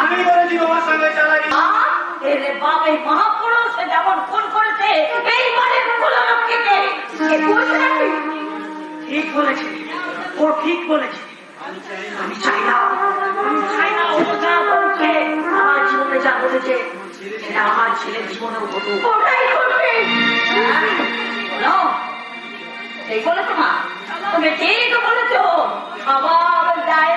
আমি করেছে এই বাড়ির ঠিক বলেছে। ও ঠিক বলেছে। আমি চাই না আমি চাই না ও যা পেশা আমার ছেলের জীবনে উপযোগ ওটাই তুমি ঠিক বলেছ সবার দায়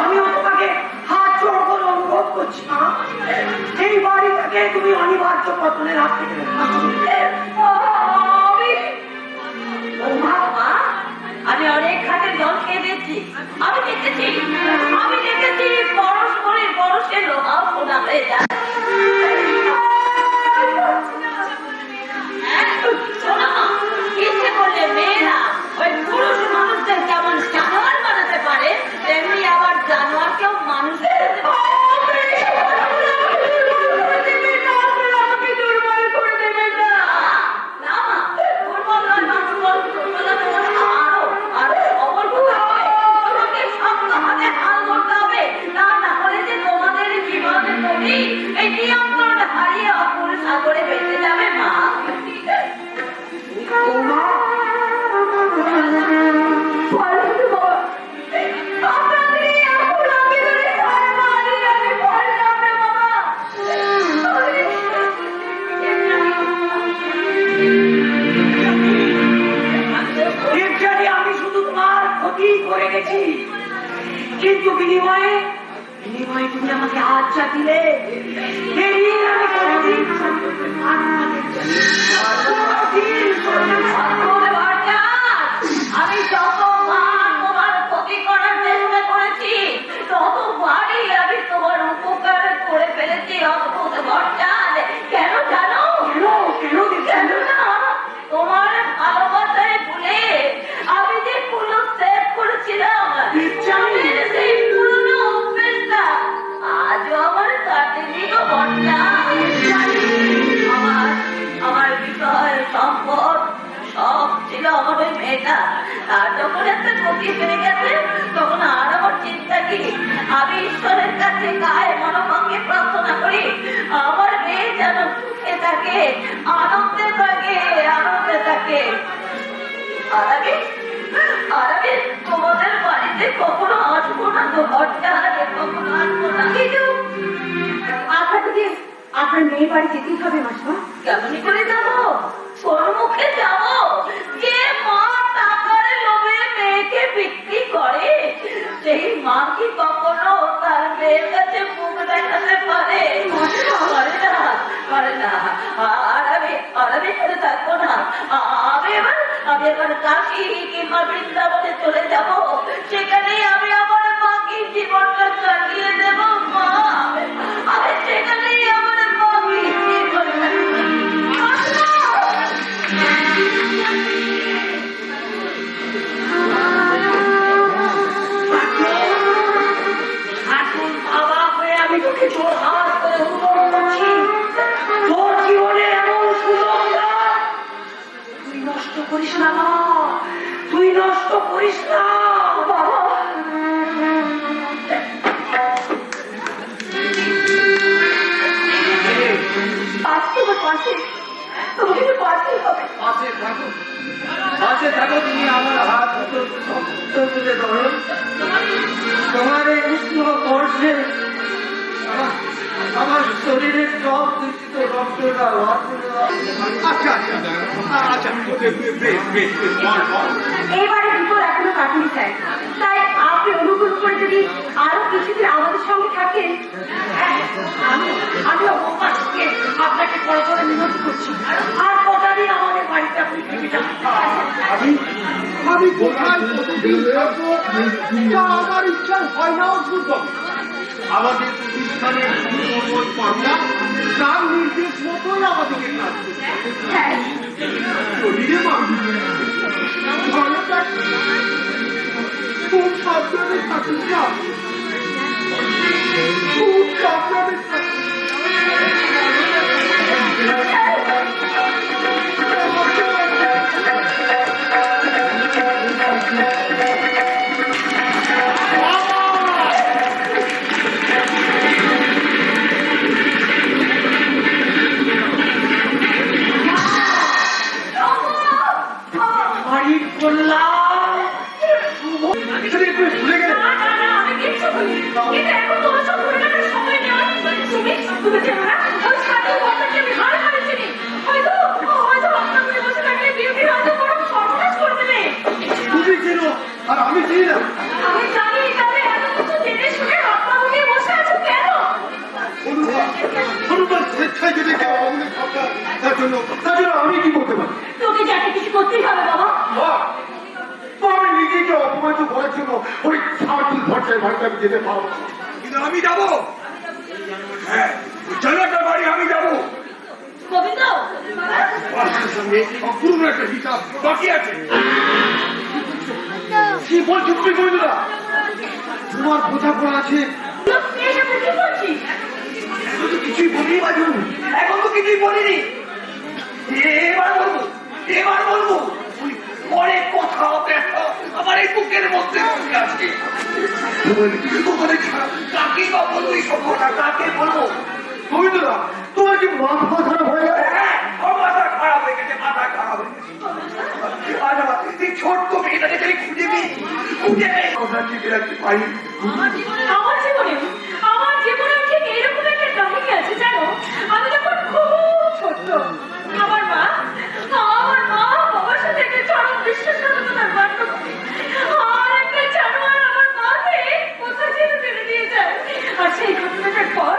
আমিও তোমাকে হাত জোর করে অনুরোধ করছি এই বাড়িটাকে তুমি অনিবার্য পতনে রাখতে আমি অনেক খাটে জল খেয়ে দিয়েছি। আমি দেখেছি আমি দেখেছি পরস্পরের পরশের লোহাও সোনা হয়ে যায়। আর যখন একটা চিন্তা কি? আমি ঈশ্বরের কাছে গায়ে মনোভাঙ্গে প্রার্থনা করি, আমার মেয়ে যেন সুখে থাকে, আনন্দে থাকে আনন্দে থাকে। আর তোমাদের বাড়িতে কখনো আসব না তো ঘরটা কখনো আসব না কিন্তু যে আপনার মেয়ে বাড়ি যেতেই হবে মাসিমা। কেমনি করে যাব? কোন মুখে যাব? যে মা টাকার লোভে মেয়েকে বিক্রি করে সেই মা কি কখনো তার মেয়ের কাছে মুখ দেখাতে পারে? পারে না পারে না। আর আমি আর আমি এখানে থাকব না। আমি এবার আমি এবার কাশি কিংবা বৃন্দাবনে চলে যাব? সেখানেই আমি আমার বাকি জীবনটা কাটিয়ে দেব মা। তোর হাত করে অনুরোধ করছি। না তুই নষ্ট করিস না, মা। তুই নষ্ট করিস না, বাবা। পাশে থাকো। আমার হাত ধরো তোমার এই উষ্ণ স্পর্শে আমার- শরীরের সব দূষিত আচ্ছা আচ্ছা আচ্ছা এইবারে দুটো এখনও কাটুনি চাই তাই আপনি অনুগ্রহ করে যদি আরও কিছুদিন আমাদের সঙ্গে থাকেন আমি আমি অবকাশকে আপনাকে বড় করে নিমন্ত্রণ করছি। আর কটা দিন আমাদের বাড়িতে আপনি থেকে যান। আমি আমি কোথায় কতদিন থাকব? আমার ইচ্ছা হয় না অদ্ভুত। আমাদের প্রতিষ্ঠানের সুন্দর কর্মা তার নির্দেশ মতোই আমাদেরকে করতে খুব সাবধানে থাকিস খুব সাবধানে থাকিস বাড়িতে আমি যেতে পারব না। কিন্তু আমি যাব। হ্যাঁ জানাটা বাড়ি আমি যাব। সঙ্গে অপূর্ণ একটা হিসাব বাকি আছে। কি বলছো তুমি বন্ধুরা? তোমার বোঝাপড়া আছে। এসব কি বলছিস এখন তো কিছুই বলিনি বাজু। এখন তো কিছুই বলিনি। এবার বলব এবার বলব। পরে কোথাও ব্যথা আমার এই বুকের মধ্যে আছে। তোমার কি মাথা খারাপ হয়ে গেছে ছোট্ট মেয়েটাকে খুঁজে পেয়ে খুঁজে পেয়ে কথা কি পাই আমার জীবনে যায় এই ঘটনাটার পর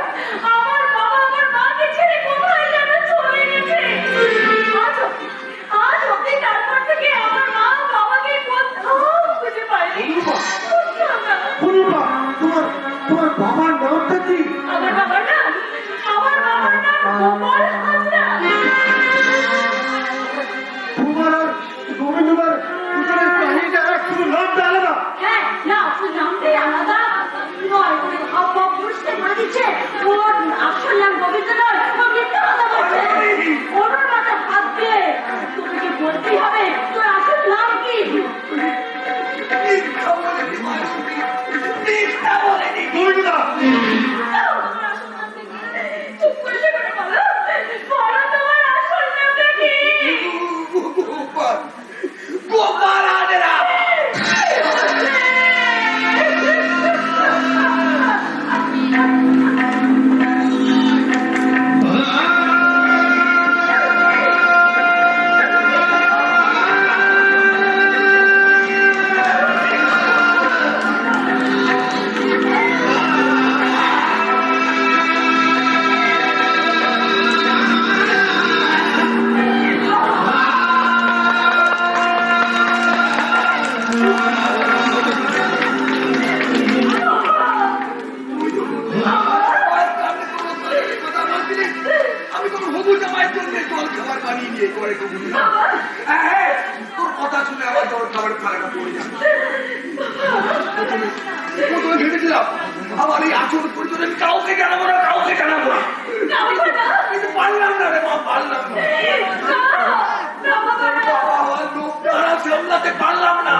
খাবার করে হ্যাঁ তোর কথা শুনে আমার জল খাবার খারাপ পড়ে যাবে আমি কাউকে কাউকে জানাব না কিন্তু পারলাম না রে মা পারলাম না লোক তারা সামলাতে পারলাম না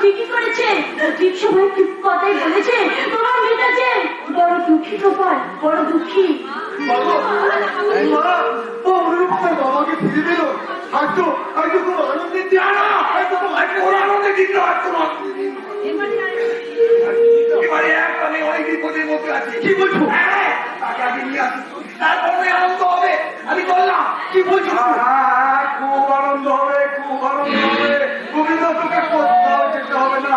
ঠিকই করেছে ঠিক সময় ঠিক কথাই বলেছে তোমার মেয়েটাছে বড় দুঃখী গোপাল বড় দুঃখী। বাবাকে ফিরে দিল। খুব আনন্দের দিন। জানা হয়তো তোমার কোনো আনন্দে দিতে এবারে এক আমি অনেক বিপদের মধ্যে আছি। কি বলছো? হ্যাঁ, তাকে আগে নিয়ে আসি তারপরে আনন্দ হবে। আমি বললাম কি বলছো? খুব আনন্দ হবে খুব আনন্দ হবে গোবিন্দ তোকে কোথাও যেতে হবে না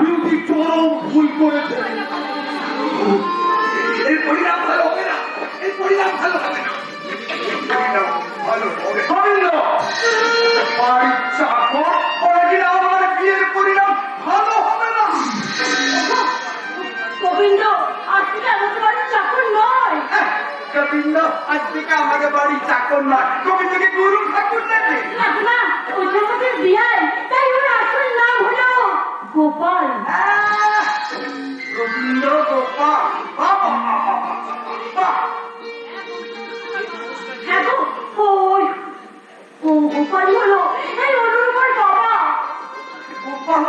বিউটি চরম ভুল করেছে। এর পরিণাম ভালো হবে না এর পরিণাম ভালো হবে না। ভালো হবে। গোবিন্দ বাড়ির চাকর ওরা কিনা আমার বিয়ের পরিণাম ভালো হবে না। গোবিন্দ আজকে আমাদের বাড়ির চাকর নয়। গোবিন্দ আজ থেকে আমাদের বাড়ি চাকর নয়। গোবিন্দকে গুরু ঠাকুর নাকি? না না তাই ওর আসল নাম হলো গোপাল। গোপাল বাহ হ্যাঁ গো ওই ও গোপাল হলো এই অনুরূপার বাবা। গোপাল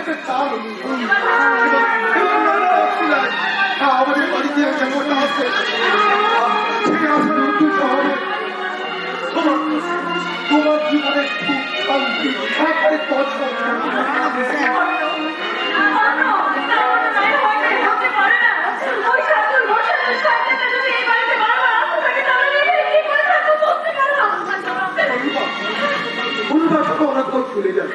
একটা চাল এবং নানা অসুবিধায় আমাদের বাড়িতে জামাটা আছে। ঠিক আছে উদ্দেশ্য হবে তোমার জীবনে একবারে পছন্দ অনুবাদ অনেক চলে যাবে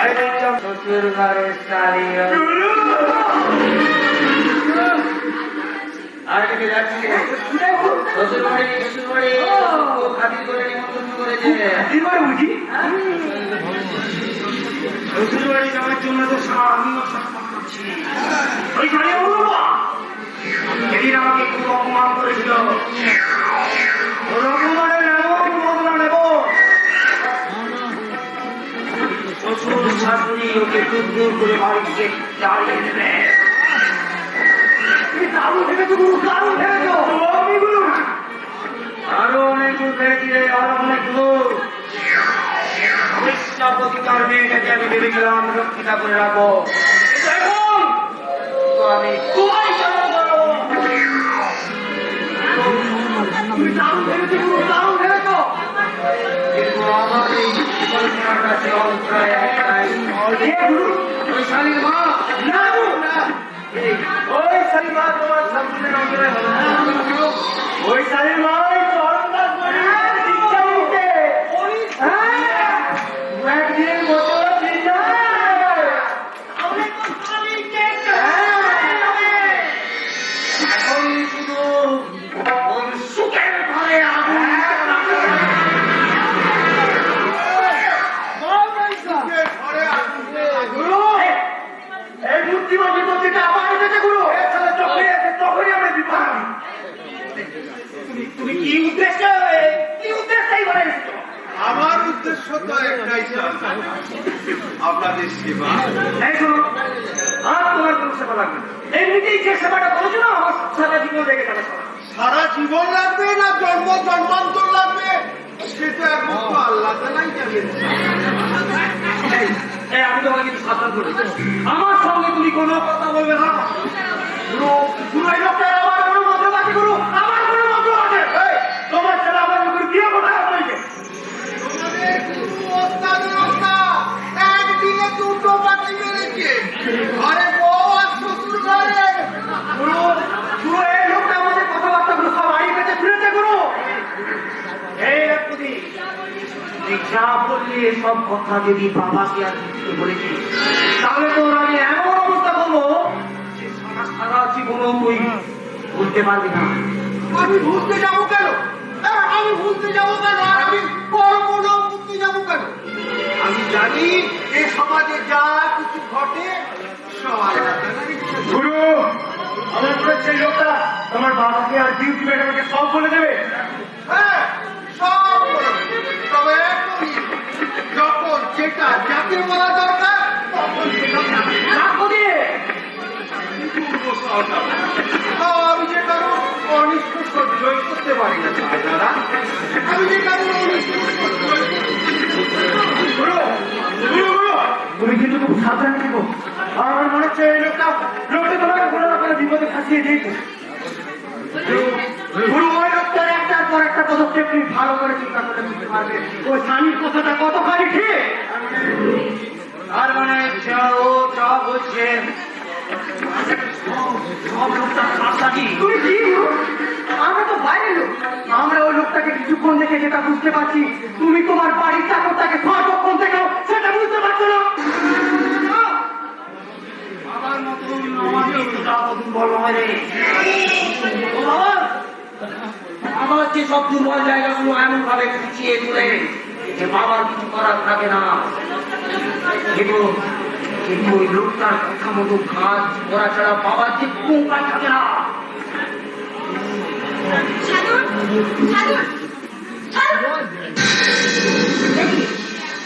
শ্বশুর ঘরের শাড়ি আর দিকে যাচ্ছে শ্বশুর বাড়ি শ্বশুর বাড়ি খাতির করে জন্য তো আমিও করছি ওই আমাকে খুব অপমান করেছিল দূর দূর করে বাড়ি থেকে দেবে দারুণ ভেবেছো গুরু, দারুণ ভেবেছো আমি গুরু আরও অনেক দূর পেয়েছি আরও অনেক দূর বিশ্বাপতিকার মেয়েটাকে আমি ভেবেছিলাম রক্ষিতা করে রাখব। আমি তুমি দারুণ ভেবেছো গুরু, দারুণ ভেবেছো আমার কাছে অন্তরায় একটাই ওই শালীর মা না গুরু, তোমার সম্পূর্ণ ওই শালী মা আপনাদের সেবা এই শোনো আর তোমার কোনো সেবা লাগবে। এমনিতেই যে সেবাটা করেছ না আমার সারা জীবন লেগে যাবে সারা। জীবন লাগবে না জন্ম জন্মান্তর লাগবে সেটা একমাত্র আল্লাহ তালাই জানেন আমি তোমাকে কিছু সাবধান করে দিচ্ছি। আমার সঙ্গে তুমি কোনো কথা বলবে না গুরু গুরু এই লোকটার আমার কোনো মন্ত্র আছে গুরু আমার কোনো মন্ত্র আছে এই, তোমার ছেলে আমার লোকের বিয়ে কোথায় হয়েছে তোমাদের গুরু ওস্তাদ ওস্তাদ একদিনে দুটো পাখি মেরেছে ঘরে বউ আর শ্বশুর ঘরে গুরু গুরু এই লোকটা আমাদের কথাবার্তাগুলো সব আড়িয়ে পেতে শুনেছে গুরু এই রাজপুতি তুই যা বললে সব কথা যদি বাবাকে আর বলেছিস তাহলে তোর আমি এমন অবস্থা করব যে সারা সারা জীবনও তুই ভুলতে পারবি না। আমি ভুলতে যাব কেন? আমি ভুলতে যাব কেন? আর আমি কর্ম না ভুলতে যাব কেন? আমি জানি এই সমাজে যা কিছু ঘটে সব আল্লাহ গুরু আমার মনে হচ্ছে লোকটা তোমার বাবাকে আর ডিউটি ম্যাডামকে সব বলে দেবে। হ্যাঁ সব বলবে। তবে যাকে বলা দরকার। আমি যে কারও অনিষ্ট সহ্যই করতে পারি না দাদা। আমি যে কারও অনিষ্ট তুমি কিন্তু খুব সাবধানে থেকো। আমার মনে হচ্ছে এই লোকটা লোকটা তোমাকে কোনো কোনো বিপদে ফাঁসিয়ে দিয়েছে। গুরু ওই লোকটার একটার পর একটা পদক্ষেপ তুমি ভালো করে চিন্তা করে বুঝতে পারবে। ওই স্বামীর কথাটা কতখানি ঠিক? আর মানে ও বলছে তুমি কি আমরা তো বাইরে লোক আমরা ওই লোকটাকে কিছুক্ষণ দেখে যেটা বুঝতে পারছি তুমি তোমার বাড়ির চাকরটাকে কতক্ষণ থেকেও সেটা বুঝতে পারছ না আমার মতন আমাকে একটু রে আমার যে সব দুর্বল জায়গাগুলো এমন ভাবে খুঁচিয়ে তুলে যে বাবার কিছু করার থাকে না। কিন্তু কিন্তু ওই লোকটার কথা মতো কাজ করা ছাড়া বাবার যে কোনো উপায় থাকে না।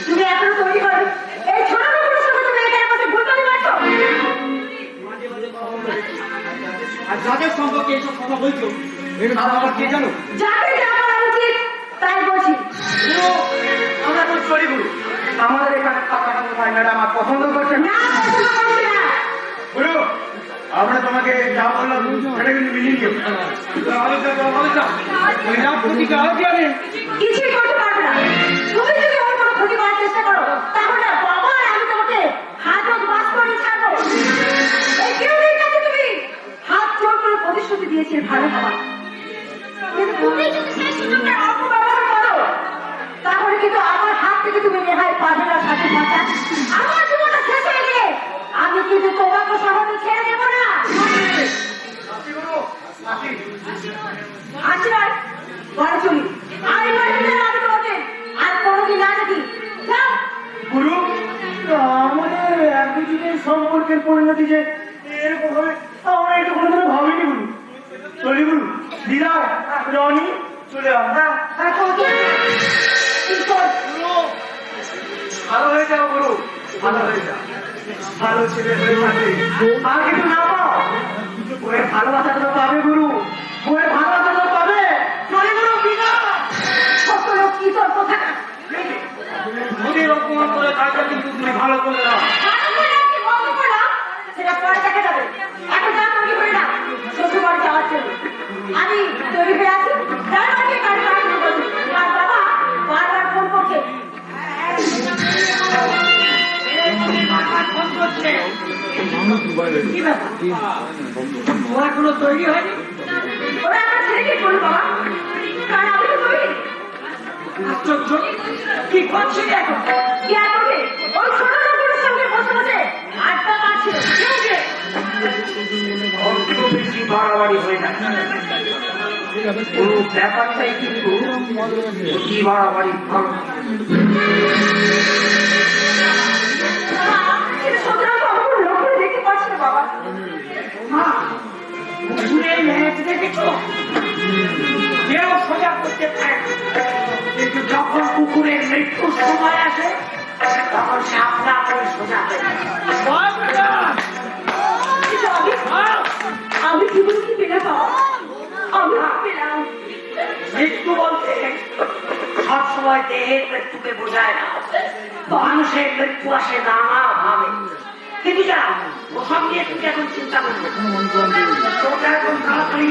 তুমি এখনও তৈরি করো এই ছোট লোকের সঙ্গে তুমি এখানে বসে ভুলকামি মারছো? আর যাদের সম্পর্কে এইসব কথা বলছো এটা আবার কে জানো? যাকে যা উচিত তাই বলছি। গুরু আমাদের এখানে ম্যাডাম আর পছন্দ করছে গুরু আমরা তোমাকে যা বললাম সেটা কিন্তু মিলিয়ে নিও ভালো থাকো ভালো থাকো ওই রাত প্রতি কাজ জানে কিছুই করতে পারবে না। তুমি যদি ওর কোনো ক্ষতি করার চেষ্টা করো তাহলে বাবা আমি তোমাকে হাত বাস করে ছাড়বো। এই কেউরির কাছে তুমি হাত জোর করে প্রতিশ্রুতি দিয়েছিলে ভালো হওয়া ছেড়ে দেবো না সম্পর্কের পরিণতি যে এরকম হবে আমরা এটা কোনোদিনও ভাবিনি গুরু চলি গুরু দিদা রনি চলে কর ভালো হয়ে যাও, গুরু। ভালো হয়ে যাও। ভালো ছেলে হয়ে থাকে। আর কিছু না পাও। ভালোবাসাটা তো পাবে গুরু। বইয়ের ভালোবাসা তো পাবে। চলে তোর কথা যদি অপমান করে কাজটা কিন্তু তুমি ভালো করে দাও। সেটা পরে দেখা যাবে। এখন যা তৈরি করে না আমি হয়ে কি ব্যাপার? ও এখনও তৈরি হয়নি? ওরা আমার ছেলেকে করল বাবা? কারণ আমি তো করি আশ্চর্য। কি করছিস এখন? কি আর করবে? ওই ছোট লোকের সঙ্গে বসে বসে আড্ডা মারছিল কেউ কে অল্প বেশি বাড়াবাড়ি হয়ে পুরো ব্যাপারটাই কিন্তু অতি বাড়াবাড়ি ভালো যখন কুকুরের মৃত্যুর সময় আসে তখন সে আপনা করে সোজা আমি কি মৃত্যু বলতে সবসময় দেহের মৃত্যুকে বোঝায় না। মানুষের মৃত্যু আসে নানা ভাবে। ওসব নিয়ে তুমি এখন চিন্তা করবে। তোমরা এখন তাড়াতাড়ি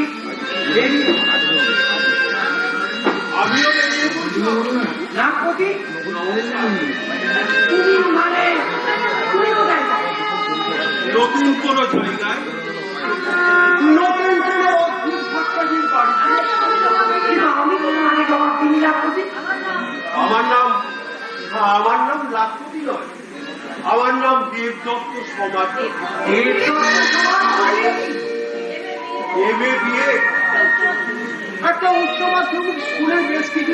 তুমি মানে তুমি কোথায়? নতুন কোন জায়গায় নতুন কোন আমি মানে জবাব দিই প্রতি আমার নাম আমার নাম লাখপতি নয়। আমার নাম দেবদত্ত সমাজ। এম এ বিয়ে একটা উচ্চ মাধ্যমিক স্কুলে বেশ কিছু